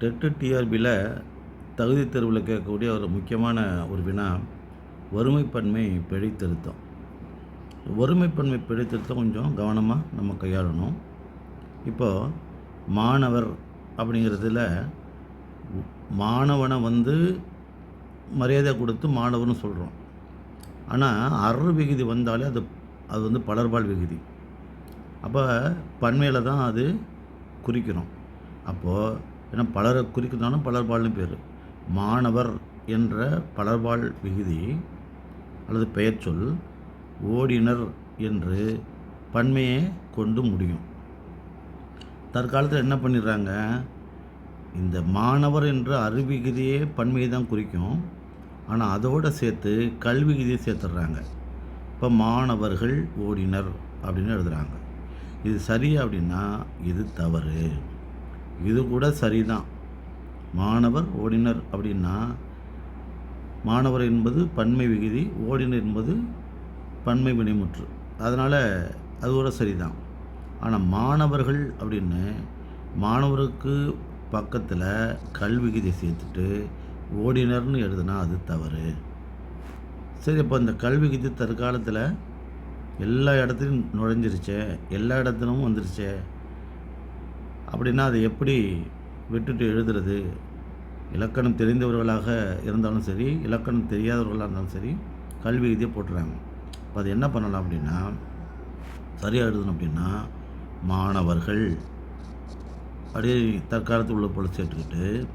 TET டிஆர்பியில் தகுதி தேர்வில் கேட்கக்கூடிய ஒரு முக்கியமான ஒரு வினா வறுமைப்பன்மை பிழைத்திருத்தம். வறுமைப்பன்மை பிழைத்திருத்தம் கொஞ்சம் கவனமாக நம்ம கையாளணும். இப்போது மாணவர் அப்படிங்கிறதுல மாணவனை வந்து மரியாதை கொடுத்து மாணவர்னு சொல்கிறோம் ஆனால் அறு விகுதி வந்தாலே அது அது வந்து பலர்பால் விகுதி. அப்போ பன்மையில் தான் அது குறிக்கிறோம் அப்போது ஏன்னா பலரை குறிக்கிறதாலும் பலர்பால்னு பேர். மாணவர் என்ற பலர்பால் விகுதி அல்லது பெயர் சொல் ஓடினர் என்று பன்மையை கொண்டு முடியும். தற்காலத்தில் என்ன பண்ணிடுறாங்க? இந்த மாணவர் என்ற அறிவிகுதியே பன்மையை தான் குறிக்கும். ஆனால் அதோடு சேர்த்து கல்விகுதியை சேர்த்துடுறாங்க. இப்போ மாணவர்கள் ஓடினர் அப்படின்னு எழுதுகிறாங்க இது சரி அப்படின்னா இது தவறு. இது கூட சரிதான். மாணவர் ஓடினர் அப்படின்னா மாணவர் என்பது பன்மை விகுதி ஓடினர் என்பது பன்மை வினைமுற்று. அதனால் அது கூட சரிதான். ஆனால் மாணவர்கள் அப்படின்னு மாணவருக்கு பக்கத்தில் கல்விகுதியை சேர்த்துட்டு ஓடினர்னு எழுதுனா அது தவறு. சரி இப்போ இந்த கல்விகுதி தற்காலத்தில் எல்லா இடத்துலையும் நுழைஞ்சிருச்சே எல்லா இடத்துலும் வந்துருச்சே அப்படின்னா அதை எப்படி விட்டுட்டு எழுதுறது? இலக்கணம் தெரிந்தவர்களாக இருந்தாலும் சரி இலக்கணம் தெரியாதவர்களாக இருந்தாலும் சரி கல்வி இதே போட்டுறாங்க. இப்போ அது என்ன பண்ணலாம் அப்படின்னா சரியாக எழுதணும் அப்படின்னா மாணவர்கள் அப்படியே தற்காலத்தில் உள்ள போல சேர்த்துக்கிட்டு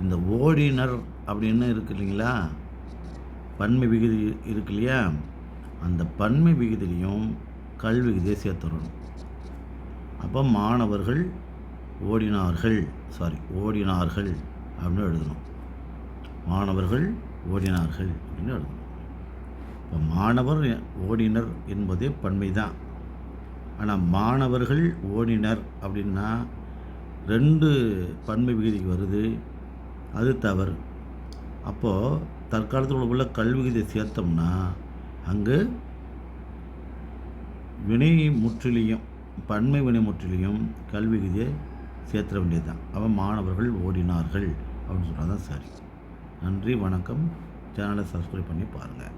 இந்த ஓடினர் அப்படின்னு இருக்கு இல்லைங்களா? பன்மை விகுதி இருக்கு இல்லையா? அந்த பன்மை விகுதிலையும் கல்விகுதியை சேர்த்துடணும். அப்போ மாணவர்கள் ஓடினார்கள். சாரி ஓடினார்கள் அப்படின்னு எழுதணும். மாணவர்கள் ஓடினார்கள் அப்படின்னு எழுதணும். இப்போ மாணவர் ஓடினர் என்பதே பன்மை தான் ஆனால் மாணவர்கள் ஓடினர் அப்படின்னா ரெண்டு பன்மை விகுதிக்கு வருது. அது தவறு. அப்போது தற்காலத்தில் உள்ள கல்வி விகுதியை சேர்த்தோம்னா அங்கு வினை முற்றிலையும் பன்மை வினைமுற்றிலையும் கல்வி விதியை சேர்த்துட வேண்டியது தான் அவன் மாணவர்கள் ஓடினார்கள். அப்படின்னு சொன்னால் தான் சரி. நன்றி வணக்கம். சேனலை சப்ஸ்கிரைப் பண்ணி பாருங்கள்